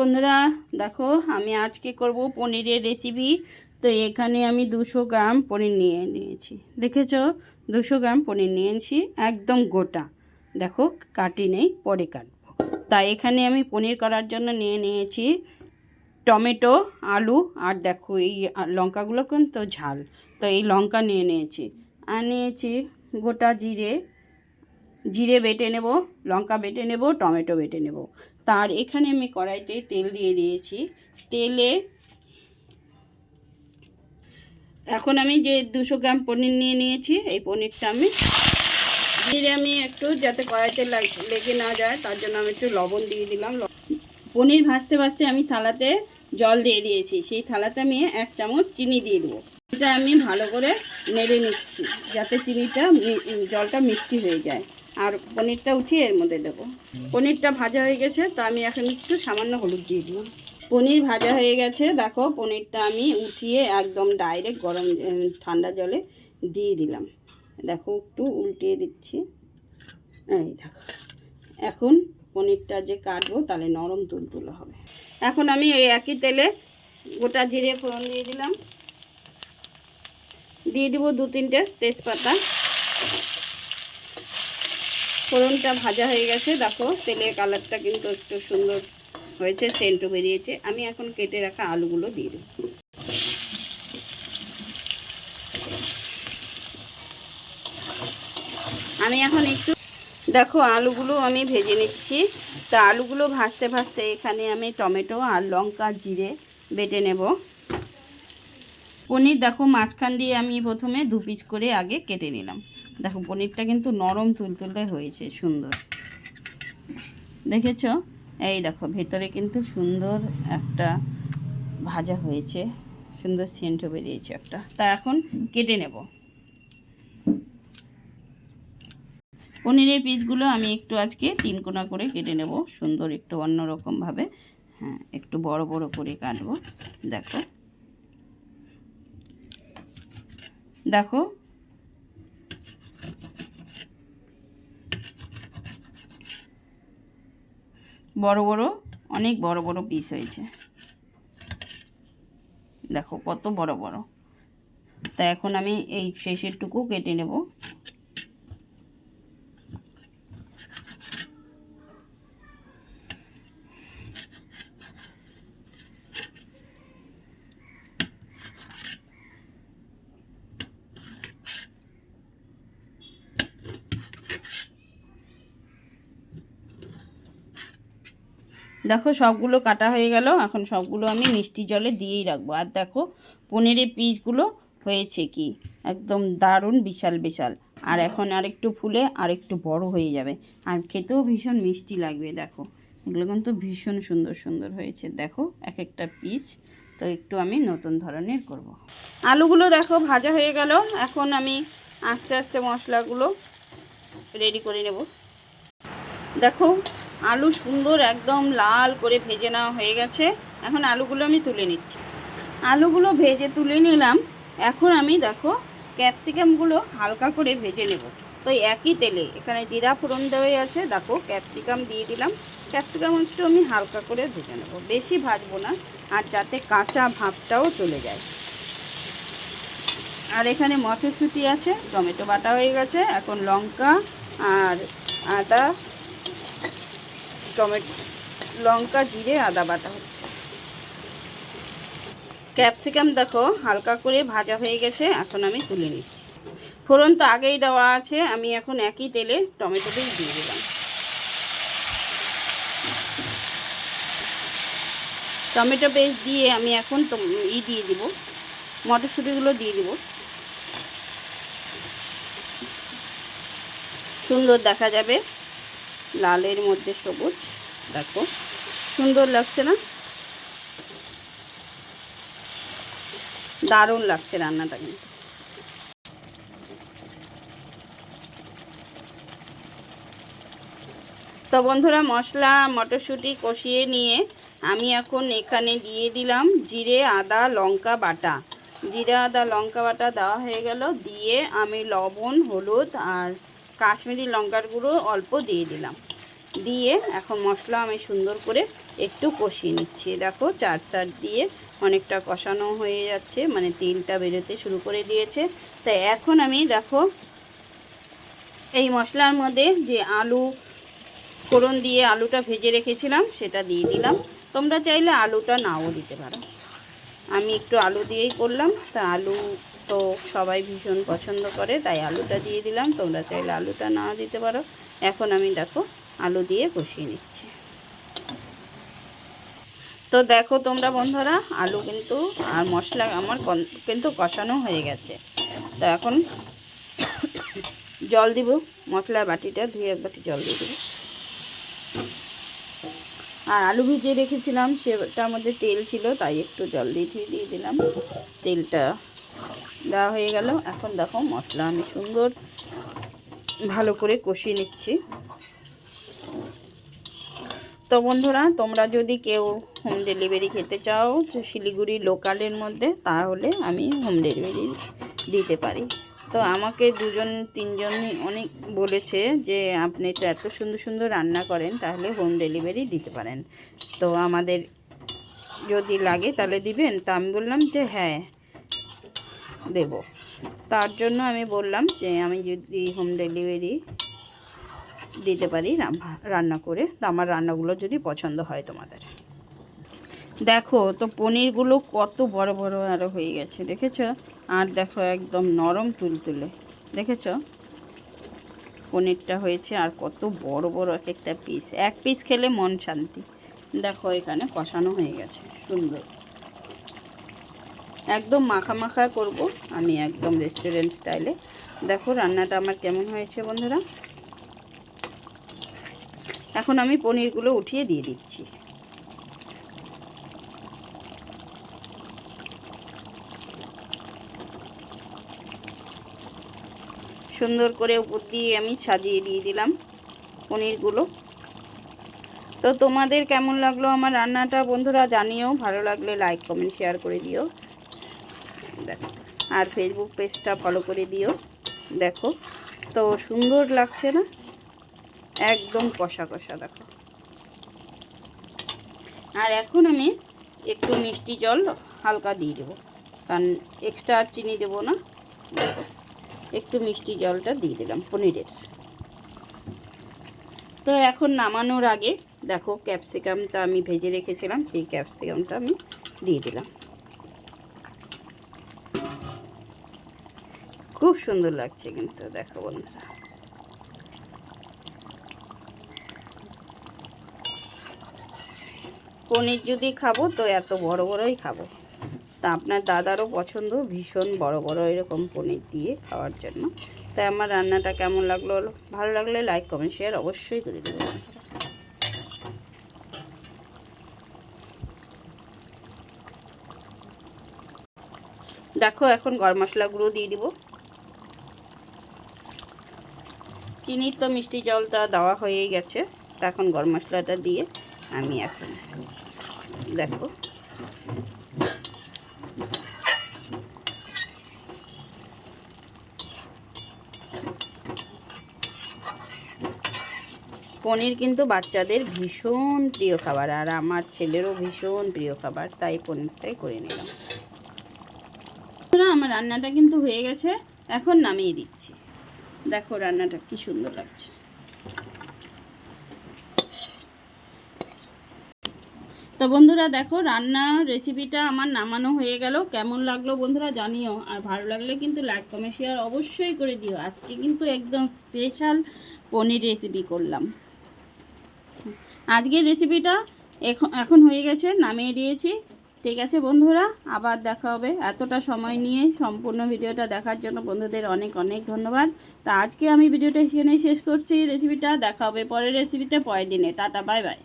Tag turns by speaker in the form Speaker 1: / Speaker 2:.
Speaker 1: বন্ধুরা, দেখো আমি আজকে করব পনিরের রেসিপি তো এখানে আমি দুশো গ্রাম পনির নিয়ে নিয়েছি। দেখেছ? দুশো গ্রাম পনির নিয়েছি, একদম গোটা। দেখো, কাটি নেই, পরে কাটবো। তাই এখানে আমি পনির করার জন্য নিয়ে নিয়েছি টমেটো, আলু আর দেখো এই লঙ্কাগুলো কিন্তু ঝাল। তো এই লঙ্কা নিয়ে নিয়েছি। আর নিয়েছি গোটা জিরে। জিরে বেটে নেব, লঙ্কা বেটে নেব, টমেটো বেটে নেব। তার এখানে আমি কড়াইতে তেল দিয়ে দিয়েছি। তেলে এখন আমি যে দুশো গ্রাম পনির নিয়ে নিয়েছি, এই পনিরটা আমি জিরে আমি একটু যাতে কড়াইতে লেগে না যায়, তার জন্য আমি একটু লবণ দিয়ে দিলাম। পনির ভাজতে ভাজতে আমি থালাতে জল দিয়ে দিয়েছি, সেই থালাতে আমি এক চামচ চিনি দিয়ে দেবো। এটা আমি ভালো করে নেড়ে নিচ্ছি, যাতে চিনিটা জলটা মিষ্টি হয়ে যায়। আর পনিরটা উঠিয়ে এর মধ্যে দেবো। পনিরটা ভাজা হয়ে গেছে, তো আমি এখন একটু সামান্য হলুদ দিয়ে দিলাম। পনির ভাজা হয়ে গেছে, দেখো পনিরটা আমি উঠিয়ে একদম ডাইরেক্ট গরম ঠান্ডা জলে দিয়ে দিলাম। দেখো একটু উল্টিয়ে দিচ্ছি। এই দেখো, এখন পনিরটা যে কাটবো তাহলে নরম তুলতুলো হবে। এখন আমি ওই একই তেলে গোটা জিরে ফোড়ন দিয়ে দিলাম। দিয়ে দিব দু তিনটে তেজপাতা। ফোড়নটা ভাজা হয়ে গেছে। দেখো, তেলের কালারটা কিন্তু একটু সুন্দর হয়েছে, সেন্টও বেরিয়েছে। আমি এখন কেটে রাখা আলুগুলো দিয়ে দেব। আমি এখন একটু, দেখো, আলুগুলো আমি ভেজে নিচ্ছি। তা আলুগুলো ভাজতে ভাজতে এখানে আমি টমেটো আর লঙ্কা জিরে বেটে নেব। পনির, দেখো, মাঝখান দিয়ে আমি প্রথমে দু পিস করে আগে কেটে নিলাম। দেখো, পনিরটা কিন্তু নরম তুলতুলে হয়েছে, সুন্দর। দেখেছ? এই দেখো, ভেতরে কিন্তু সুন্দর একটা ভাজা হয়েছে, সুন্দর সেন্টও বেরিয়েছে একটা। তা এখন কেটে নেব। পনিরের পিসগুলো আমি একটু আজকে তিন কোনা করে কেটে নেব, সুন্দর একটু অন্যরকমভাবে হ্যাঁ একটু বড় বড় করে কাটবো, দেখো। দেখো বড় বড়, অনেক বড় বড় পিস হয়েছে। দেখো কত বড় বড়। তা এখন আমি এই শেষেরটুকু কেটে নেব। দেখো সবগুলো কাটা হয়ে গেল, এখন সবগুলো আমি মিষ্টি জলে দিয়েই রাখব। আর দেখো পনিরের পিসগুলো হয়েছে কি? একদম দারুণ, বিশাল বিশাল। আর এখন আরেকটু ফুলে আরেকটু বড় হয়ে যাবে। আর খেতেও ভীষণ মিষ্টি লাগবে, দেখো। এগুলো কিন্তু ভীষণ সুন্দর সুন্দর হয়েছে। দেখো এক একটা পিস। তো একটু আমি নতুন ধরনের করব। আলুগুলো দেখো ভাজা হয়ে গেল। এখন আমি আস্তে আস্তে মশলাগুলো রেডি করে নেব। দেখো আলু সুন্দর একদম লাল করে ভেজে নেওয়া হয়ে গেছে। এখন আলুগুলো আমি তুলে নিচ্ছি। আলুগুলো ভেজে তুলে নিলাম। এখন আমি দেখো, ক্যাপসিকামগুলো হালকা করে ভেজে নেব। তো একই তেলে, এখানে জিরা ফোড়ন দেওয়াই আছে। দেখো, ক্যাপসিকাম দিয়ে দিলাম। ক্যাপসিকাম একটু আমি হালকা করে ভেজে নেব। বেশি ভাজবো না, আর যাতে কাঁচা ভাবটাও চলে যায়। আর এখানে মটরশুঁটি আছে, টমেটো বাটা হয়ে গেছে, এখন লঙ্কা, আর আদা টমেটো, লঙ্কা, জিরে, আদা বাটা হচ্ছে। ক্যাপসিকাম দেখো, হালকা করে ভাজা হয়ে গেছে, এখন আমি তুলে নিচ্ছি। ফোড়ন তো আগেই দেওয়া আছে, আমি এখন একই তেলে টমেটোটাই দিয়ে দিলাম। টমেটো পেস্ট দিয়ে আমি এখন ই দিয়ে দিব, মটরশুঁটিগুলো দিয়ে দিব। সুন্দর দেখা যাবে। লালের মধ্যে সবুজ, দেখো। সুন্দর লাগছে না? দারুণ লাগছে রান্নাটা কিন্তু। তো বন্ধুরা, মশলা, মটরশুঁটি কষিয়ে নিয়ে আমি এখন এখানে দিয়ে দিলাম জিরে, আদা, লঙ্কা বাটা। জিরে, আদা, লঙ্কা বাটা দেওয়া হয়ে গেল। দিয়ে আমি লবণ, হলুদ আর কাশ্মীরি লঙ্কার গুঁড়ো অল্প দিয়ে দিলাম। দিয়ে এখন মশলা আমি সুন্দর করে একটু কষিয়ে নিচ্ছি। দেখো চার চার দিয়ে অনেকটা কষানো হয়ে যাচ্ছে মানে তেলটা বেরোতে শুরু করে দিয়েছে। তাই এখন আমি দেখো এই মশলার মধ্যে যে আলু ফোড়ন দিয়ে আলুটা ভেজে রেখেছিলাম, সেটা দিয়ে দিলাম। তোমরা চাইলে আলুটা নাও দিতে পারো। আমি একটু আলু দিয়েই করলাম। তা আলু তো সবাই ভীষণ পছন্দ করে, তাই আলুটা দিয়ে দিলাম। তোমরা চাইলে আলুটা না দিতে পারো। এখন আমি দেখো আলু দিয়ে কষিয়ে নিচ্ছি। তো দেখো তোমরা বন্ধুরা, আলু কিন্তু আর মশলা আমার কিন্তু কষানো হয়ে গেছে। তো এখন জল দিব, মশলা বাটিটা, ধুয়ে এক বাটি জল দিয়ে দেবো। আর আলু ভিজিয়ে রেখেছিলাম সেটার মধ্যে তেল ছিল, তাই একটু জল দিয়ে দিয়ে দিলাম। তেলটা দেওয়া হয়ে গেল। এখন দেখো মশলা আমি সুন্দর ভালো করে কষিয়ে নিচ্ছি। তো বন্ধুরা, তোমরা যদি কেউ হোম ডেলিভারি খেতে চাও শিলিগুড়ি লোকালের মধ্যে, তাহলে আমি হোম ডেলিভারি দিতে পারি। তো আমাকে দুজন, তিনজন অনেক বলেছে যে, আপনি তো এত সুন্দর সুন্দর রান্না করেন, তাহলে হোম ডেলিভারি দিতে পারেন। তো আমাদের যদি লাগে তাহলে দিবেন। তা আমি বললাম যে হ্যাঁ। দেব। তার জন্য আমি বললাম যে, আমি যদি হোম ডেলিভারি দিতে পারি রান্না করে, তো আমার রান্নাগুলো যদি পছন্দ হয় তোমাদের। দেখো, তো পনিরগুলো কত বড় বড় আরও হয়ে গেছে, দেখেছ? আর দেখো, একদম নরম তুলতুলে, দেখেছ? পনিরটা হয়েছে আর কত বড় বড় এক একটা পিস এক পিস খেলে মন শান্তি। দেখো, এখানে কষানো হয়ে গেছে, সুন্দর। একদম মাখা মাখা করব আমি একদম রেস্টুরেন্ট স্টাইলে দেখো রান্নাটা আমার কেমন হয়েছে বন্ধুরা। এখন আমি পনিরগুলো উঠিয়ে দিয়ে দিচ্ছি। সুন্দর করে উপর দিয়ে আমি সাজিয়ে দিয়ে দিলাম পনিরগুলো। তো তোমাদের কেমন লাগল আমার রান্নাটা বন্ধুরা জানিও, ভালো লাগলে লাইক কমেন্ট শেয়ার করে দিও। আর ফেসবুক পেজটা ফলো করে দিও। দেখো, তো সুন্দর লাগছে না? একদম কষা কষা, দেখো। আর এখন আমি একটু মিষ্টি জল হালকা দিয়ে দেবো। কারণ এক্সট্রা আর চিনি দেবো না। একটু মিষ্টি জলটা দিয়ে দিলাম পনিরের। তো এখন নামানোর আগে, দেখো ক্যাপসিকামটা আমি ভেজে রেখেছিলাম, সেই ক্যাপসিকামটা আমি দিয়ে দিলাম। খুব সুন্দর লাগছে কিন্তু, দেখো বন্ধুরা। পনির যদি খাব তো এত বড় বড়ই খাব। তা আপনার দাদারও পছন্দ, ভীষণ বড় বড় এরকম পনির দিয়ে খাওয়ার জন্য। তাই আমার রান্নাটা কেমন লাগল, ভালো লাগলে লাইক কমেন্ট শেয়ার অবশ্যই করে দেবেন। দেখো, এখন গরম মশলা গুঁড়ো দিয়ে দিব। চিনির তো মিষ্টি জলটা দেওয়া হয়েই গেছে। তা এখন গরম মশলাটা দিয়ে আমি এখন দেখো। পনির কিন্তু বাচ্চাদের ভীষণ প্রিয় খাবার, আর আমার ছেলেরও ভীষণ প্রিয় খাবার, তাই পনিরটাই করে নিলাম। আমার রান্নাটা কিন্তু হয়ে গেছে, এখন নামিয়ে দিচ্ছি। দেখো রান্নাটা কি সুন্দর লাগছে। তো বন্ধুরা দেখো রান্নার রেসিপিটা আমার নামানো হয়ে গেল। কেমন লাগল বন্ধুরা জানিও। আর ভালো লাগলে কিন্তু লাইক কমেন্ট শেয়ার অবশ্যই করে দিও। আজকে কিন্তু একদম স্পেশাল পনির রেসিপি করলাম। আজকের রেসিপিটা এখন এখন হয়ে গেছে, নামিয়ে দিয়েছি। ঠিক আছে বন্ধুরা, আবার দেখা হবে এতটা সময় নিয়ে সম্পূর্ণ ভিডিওটা দেখার জন্য। বন্ধুদের অনেক অনেক ধন্যবাদ। তা আজকে আমি ভিডিওটা এখানেই শেষ করছি। রেসিপিটা দেখা হবে পরের রেসিপিতে। পরের দিনে। Tata, bye bye.